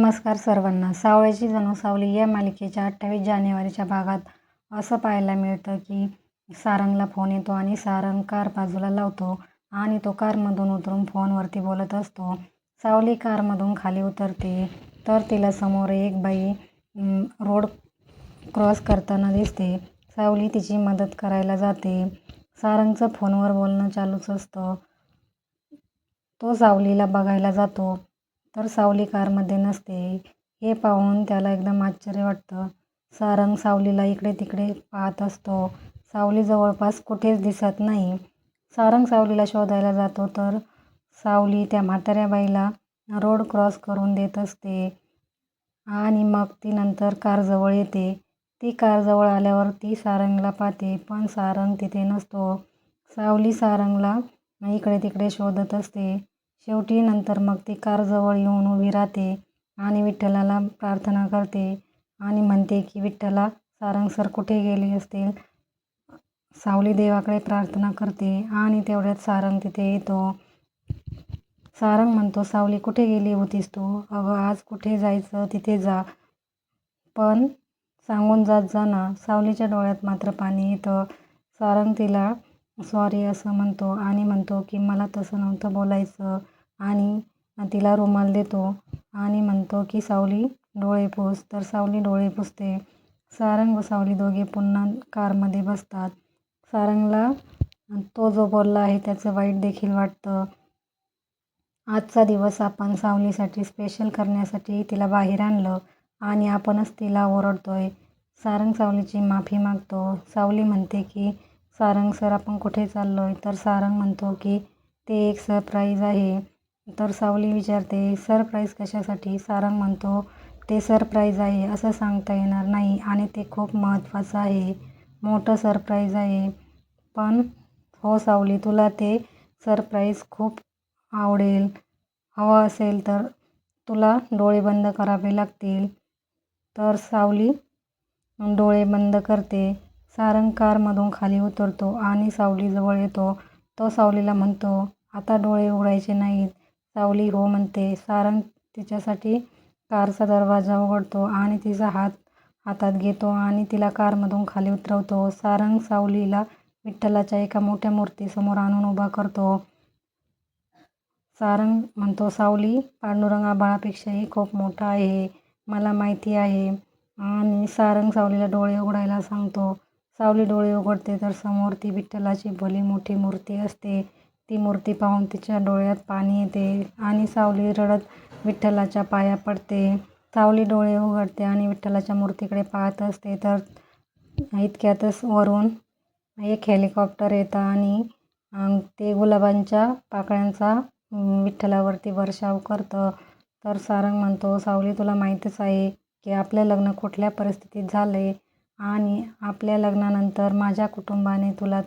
नमस्कार सर्वांना. सावळ्याची जणू सावली या मालिकेच्या अठ्ठावीस जानेवारीच्या भागात असं पाहायला मिळतं की सारंगला फोन येतो आणि सारंग कार बाजूला लावतो आणि तो कारमधून उतरून फोनवरती बोलत असतो. सावली कारमधून खाली उतरते तर तिला समोर एक बाई रोड क्रॉस करताना दिसते. सावली तिची मदत करायला जाते. सारंगचं फोनवर बोलणं चालूच असतं. तो सावलीला बघायला जातो. तर सावली कारमध्ये नसते. हे पाहून त्याला एकदम आश्चर्य वाटतं. सारंग सावलीला इकडे तिकडे पाहत असतो. सावली जवळपास कुठेच दिसत नाही. सारंग सावलीला शोधायला जातो तर सावली त्या म्हाताऱ्या बाईला रोड क्रॉस करून देत असते. आणि मग ती नंतर कारजवळ येते. ती कारजवळ आल्यावर ती सारंगला पाहते पण सारंग तिथे नसतो. सावली सारंगला इकडे तिकडे शोधत असते. शेवटी नंतर मग ती कारजवळ येऊन उभी राहते आणि विठ्ठलाला प्रार्थना करते आणि म्हणते की विठ्ठला सारंग सर कुठे गेले असतील? सावली देवाकडे प्रार्थना करते आणि तेवढ्यात सारंग तिथे येतो. सारंग म्हणतो सावली कुठे गेली होतीस तू? अगं आज कुठे जायचं तिथे जा. पण सांगून जात जा ना. सावलीच्या डोळ्यात मात्र पाणी येतं. सारंग तिला सॉरी असं म्हणतो आणि म्हणतो की मला तसं नव्हतं बोलायचं. आणि तिला रुमाल देतो आणि म्हणतो की सावली डोळे पुस. तर सावली डोळे पुसते. सारंग व सावली दोघे पुन्हा कारमध्ये बसतात. सारंगला तो जो बोलला आहे त्याचं वाईट देखील वाटतं. आजचा दिवस आपण सावलीसाठी स्पेशल करण्यासाठी तिला बाहेर आणलं आणि आपणच तिला ओरडतोय. सारंग सावलीची माफी मागतो. सावली म्हणते की सारंग सर आपण कुठे चाललो आहे तर सारंग म्हणतो की ते एक सरप्राईज आहे. तर सावली विचारते सरप्राईज कशासाठी? सारंग म्हणतो ते सरप्राईज आहे असं सांगता येणार नाही आणि ते खूप महत्त्वाचं आहे. मोठं सरप्राईज आहे. पण हो सावली तुला ते सरप्राईज खूप आवडेल. हवं असेल तर तुला डोळे बंद करावे लागतील. तर सावली डोळे बंद करते. सारंग कारमधून खाली उतरतो आणि सावलीजवळ येतो. तो सावलीला म्हणतो आता डोळे उघडायचे नाहीत. सावली हो म्हणते. सारंग तिच्यासाठी कारचा दरवाजा उघडतो आणि तिचा हात हातात घेतो आणि तिला कारमधून खाली उतरवतो. सारंग सावलीला विठ्ठलाच्या एका मोठ्या मूर्तीसमोर आणून उभा करतो. सारंग म्हणतो सावली पांडुरंग आबाळापेक्षाही खूप मोठा आहे. मला माहिती आहे. आणि सारंग सावलीला डोळे उघडायला सांगतो. सावली डोळे उघडते तर समोर ती विठ्ठलाची भली मोठी मूर्ती असते. ती मूर्ती पाहून तिच्या डोळ्यात पाणी येते आणि सावली रडत विठ्ठलाच्या पाया पडते. सावली डोळे उघडते आणि विठ्ठलाच्या मूर्तीकडे पाहत असते तर इतक्यातच वरून एक हेलिकॉप्टर येतं आणि ते गुलाबांच्या पाकळ्यांचा विठ्ठलावरती वर्षाव करतं. तर सारंग म्हणतो सावली तुला माहीतच आहे की आपलं लग्न कुठल्या परिस्थितीत झालं आहे आणि आपल्या लग्नानंतर माझ्या कुटुंबाने तुला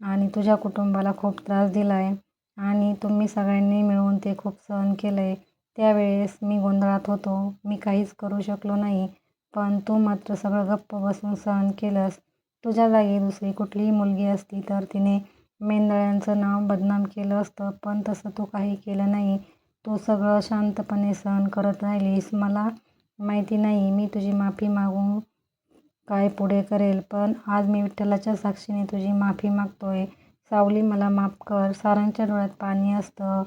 आणि तुझ्या कुटुंबाला खूप त्रास दिला आहे आणि तुम्ही सगळ्यांनी मिळून ते खूप सहन केलं आहे त्यावेळेस मी गोंधळात होतो. मी काहीच करू शकलो नाही. पण तू मात्र सगळं गप्प बसून सहन केलंस. तुझ्या जागी दुसरी कुठलीही मुलगी असती तर तिने मेंदळ्यांचं नाव बदनाम केलं असतं. पण तसं तू काही केलं नाही. तू सगळं शांतपणे सहन करत राहिलीस. मला माहिती नाही. मी तुझी माफी मागून काय पुढे करेल? पण आज मी विठ्ठलाच्या साक्षीने तुझी माफी मागतोय. सावली मला माफ कर. सारांच्या डोळ्यात पाणी असतं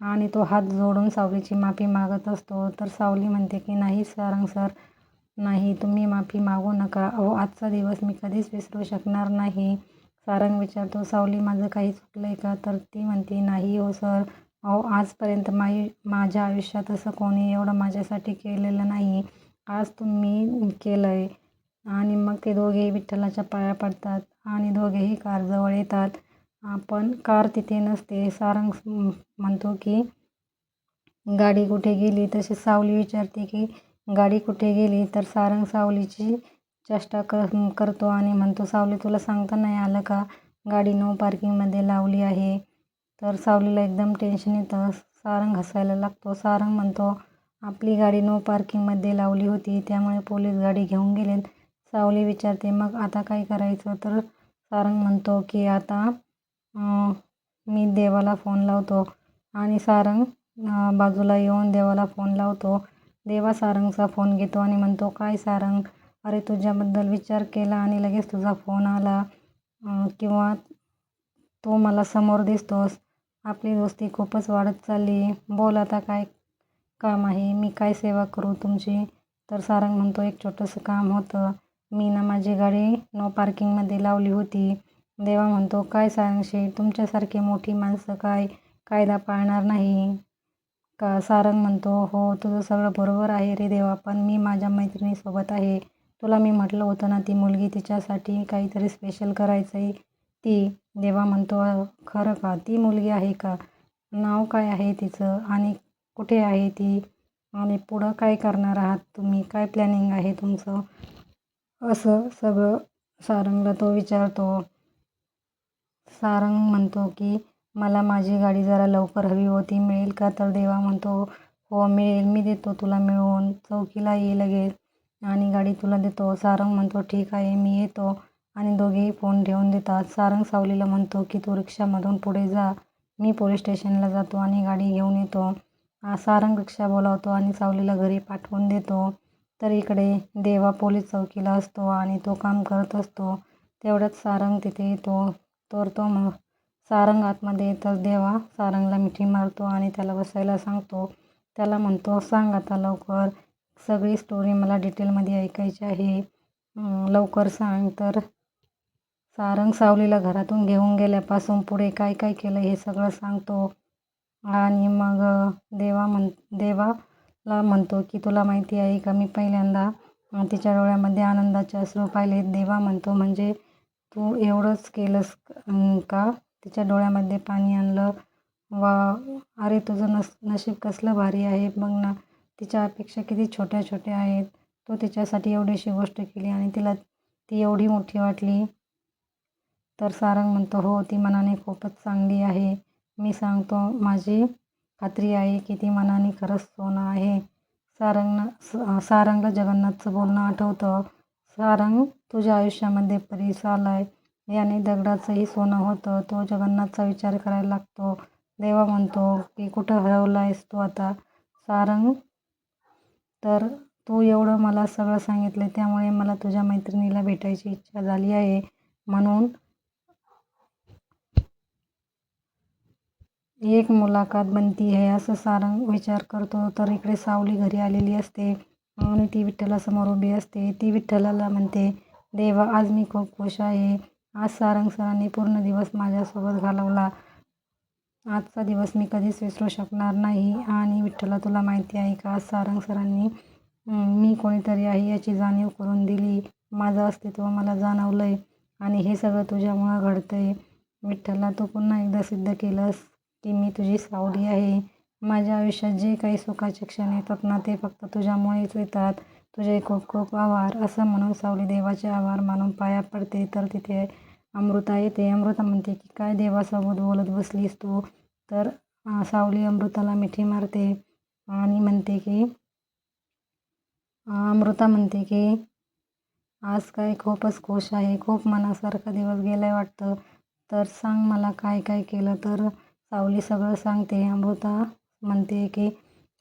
आणि तो हात जोडून सावलीची माफी मागत असतो. तर सावली म्हणते की नाही सारंग सर नाही. तुम्ही माफी मागू नका. अहो आजचा दिवस मी कधीच विसरू शकणार नाही. सारंग विचारतो सावली माझं काही चुकलं आहे का? तर ती म्हणते नाही हो सर. अहो आजपर्यंत माई माझ्या आयुष्यात असं कोणी एवढं माझ्यासाठी केलेलं नाही. आज तुम्ही केलं आहे आणि मग ते दोघेही विठ्ठलाच्या पाया पडतात आणि दोघेही कारजवळ येतात. पण कार तिथे नसते. सारंग म्हणतो की गाडी कुठे गेली? तशी सावली विचारते की गाडी कुठे गेली? तर सारंग सावलीची चेष्टा क करतो आणि म्हणतो सावली तुला सांगता नाही आलं का? गाडी नो पार्किंगमध्ये लावली आहे. तर सावलीला एकदम टेन्शन येतं. सारंग हसायला लागतो. सारंग म्हणतो आपली गाडी नो पार्किंगमध्ये लावली होती. त्यामुळे पोलीस गाडी घेऊन गेलेत. सावली विचारते मग आता काय करायचं? तर सारंग म्हणतो की आता मी देवाला फोन लावतो आणि सारंग बाजूला येऊन देवाला फोन लावतो. देवा सारंगचा फोन घेतो आणि म्हणतो काय सारंग? अरे तुझ्याबद्दल विचार केला आणि लगेच तुझा फोन आला. किंवा तू मला समोर दिसतोस. आपली दोस्ती खूपच वाढत चालली. बोल आता काय काम आहे? मी काय सेवा करू तुमची? तर सारंग म्हणतो एक छोटंसं काम होतं. मी ना माझी गाडी नो पार्किंगमध्ये लावली होती. देवा म्हणतो काय सारंगशी तुमच्यासारखी मोठी माणसं काय कायदा पाळणार नाही. का सारंग म्हणतो हो तुझं सगळं बरोबर आहे रे देवा पण मी माझ्या मैत्रिणीसोबत आहे. तुला मी म्हटलं होतं ना ती मुलगी तिच्यासाठी काहीतरी स्पेशल करायचं आहे ती. देवा म्हणतो खरं का? ती मुलगी आहे का? नाव काय आहे तिचं? आणि कुठे आहे ती? आणि पुढं काय करणार आहात तुम्ही? काय प्लॅनिंग आहे तुमचं? असं सगळं सारंगला तो विचारतो. सारंग म्हणतो की मला माझी गाडी जरा लवकर हवी होती मिळेल का? तर देवा म्हणतो हो मिळेल मी देतो तुला मिळवून चौकीला ये लगेच आणि गाडी तुला देतो. सारंग म्हणतो ठीक आहे मी येतो. आणि दोघेही फोन ठेवून देतात. सारंग सावलीला म्हणतो की तू रिक्षामधून पुढे जा मी पोलीस स्टेशनला जातो आणि गाडी घेऊन येतो. सारंग रिक्षा बोलावतो आणि सावलीला घरी पाठवून देतो. तर इकडे देवा पोलीस चौकीला असतो आणि तो काम करत असतो. तेवढ्यात सारंग तिथे येतो तर तो मग. सारंग आतमध्ये येतच देवा सारंगला मिठी मारतो आणि त्याला बसायला सांगतो. त्याला म्हणतो सांग आता लवकर. सगळी स्टोरी मला डिटेलमध्ये ऐकायची आहे. लवकर सांग. तर सारंग सावलीला घरातून घेऊन गेल्यापासून पुढे काय काय केलं हे सगळं सांगतो. आणि मग देवा म्हण देवा ला म्हणतो की तुला माहिती आहे का मी पहिल्यांदा तिच्या डोळ्यामध्ये आनंदाचे अश्रू पाहिले. देवा म्हणतो म्हणजे तू एवढंच केलंस का? तिच्या डोळ्यामध्ये पाणी आणलं. वा अरे तुझं नस नशीब कसलं भारी आहे. मग ना तिच्या अपेक्षा किती छोट्या छोट्या आहेत. तू तिच्यासाठी एवढीशी गोष्ट केली आणि तिला ती एवढी मोठी वाटली. तर सारंग म्हणतो हो ती मनाने खूपच चांगली आहे. मी सांगतो माझी खात्री आहे की ती मनाने खरंच सोनं आहे. सारंगनं स- सारंगला जगन्नाथचं बोलणं आठवतं. सारंग तुझ्या आयुष्यामध्ये परीस आलाय. याने दगडाचंही सोनं होतं. तो जगन्नाथचा विचार करायला लागतो. देवा म्हणतो की कुठं हरवलायस तू आता? सारंग तर तू एवढं मला सगळं सांगितलं त्यामुळे मला तुझ्या मैत्रिणीला भेटायची इच्छा झाली आहे. म्हणून एक मुलाखत बनती है असं सारंग विचार करतो. तर इकडे सावली घरी आलेली असते. आणि ती विठ्ठलासमोर उभी असते. ती विठ्ठलाला म्हणते देवा आज मी खूप खुश आहे. आज सारंग सरांनी पूर्ण दिवस माझ्यासोबत घालवला. आजचा दिवस मी कधीच विसरू शकणार नाही. आणि विठ्ठला तुला माहिती आहे का? आज सारंग सरांनी मी कोणीतरी आहे याची जाणीव करून दिली. माझं अस्तित्व मला जाणवलं आहे आणि हे सगळं तुझ्यामुळं घडतं आहे विठ्ठला तू पुन्हा एकदा सिद्ध केलंस. की मी तुझी सावली आहे. माझ्या आयुष्यात जे काही सुखाचे क्षण येतात ना ते फक्त तुझ्यामुळेच येतात. तुझे खूप खूप आभार. असं म्हणून सावली देवाचे आभार मानून पाया पडते. तर तिथे अमृता येते. अमृता म्हणते की काय देवासोबत बोलत बसलीस तू? तर सावली अमृताला मिठी मारते आणि म्हणते की अमृता म्हणते की आज काय खूपच खुश आहे. खूप मनासारखा दिवस गेलाय वाटतं. तर सांग मला काय काय केलं? तर सावली सगळं सांगते. अमृता म्हणते की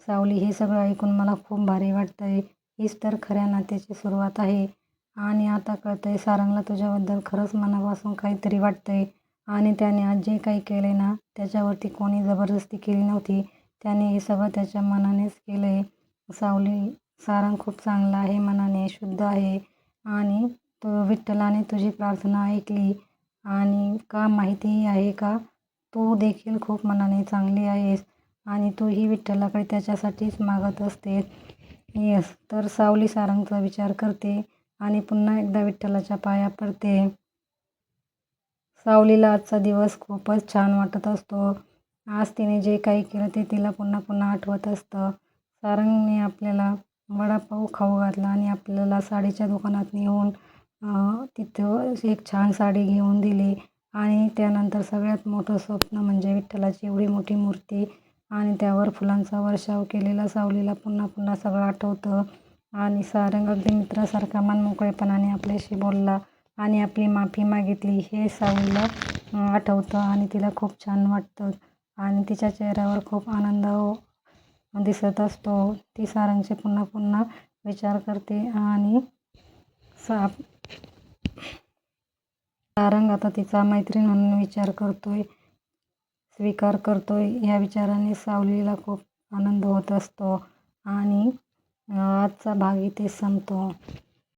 सावली हे सगळं ऐकून मला खूप भारी वाटतं आहे हीच तर खऱ्या नात्याची सुरुवात आहे. आणि आता कळतं आहे सारंगला तुझ्याबद्दल खरंच मनापासून काहीतरी वाटतं आहे आणि त्याने आज जे काही केलं आहे ना त्याच्यावरती कोणी जबरदस्ती केली नव्हती. त्याने हे सगळं त्याच्या मनानेच केलं आहे सावली सारंग खूप चांगला आहे मनाने शुद्ध आहे. आणि तो विठ्ठलाने तुझी प्रार्थना ऐकली. आणि का माहितीही आहे का? तू देखील खूप मनाने चांगली आहेस आणि तूही विठ्ठलाकडे त्याच्यासाठीच मागत असते येस तर सावली सारंगचा विचार करते आणि पुन्हा एकदा विठ्ठलाच्या पाया पडते. सावलीला आजचा दिवस खूपच छान वाटत असतो. आज तिने जे काही केलं ते तिला पुन्हा पुन्हा आठवत असतं. सारंगने आपल्याला वडापाव खाऊ घातला आणि आपल्याला साडीच्या दुकानात नेऊन तिथं एक छान साडी घेऊन दिली. आणि त्यानंतर सगळ्यात मोठं स्वप्न म्हणजे विठ्ठलाची एवढी मोठी मूर्ती आणि त्यावर फुलांचा वर्षाव केलेला सावलीला पुन्हा पुन्हा सगळं आठवतं. आणि सारंग अगदी मित्रासारखा मनमोकळेपणाने आपल्याशी बोलला आणि आपली माफी मागितली. हे सावलीला आठवतं आणि तिला खूप छान वाटतं. आणि तिच्या चेहऱ्यावर खूप आनंद हो- दिसत असतो. ती सारंगचे पुन्हा पुन्हा विचार करते आणि सा कारण आता तिचा मैत्रीण म्हणून विचार करतोय स्वीकार करतोय. ह्या विचाराने सावलीला खूप आनंद होत असतो आणि आजचा भाग इथे संपतो.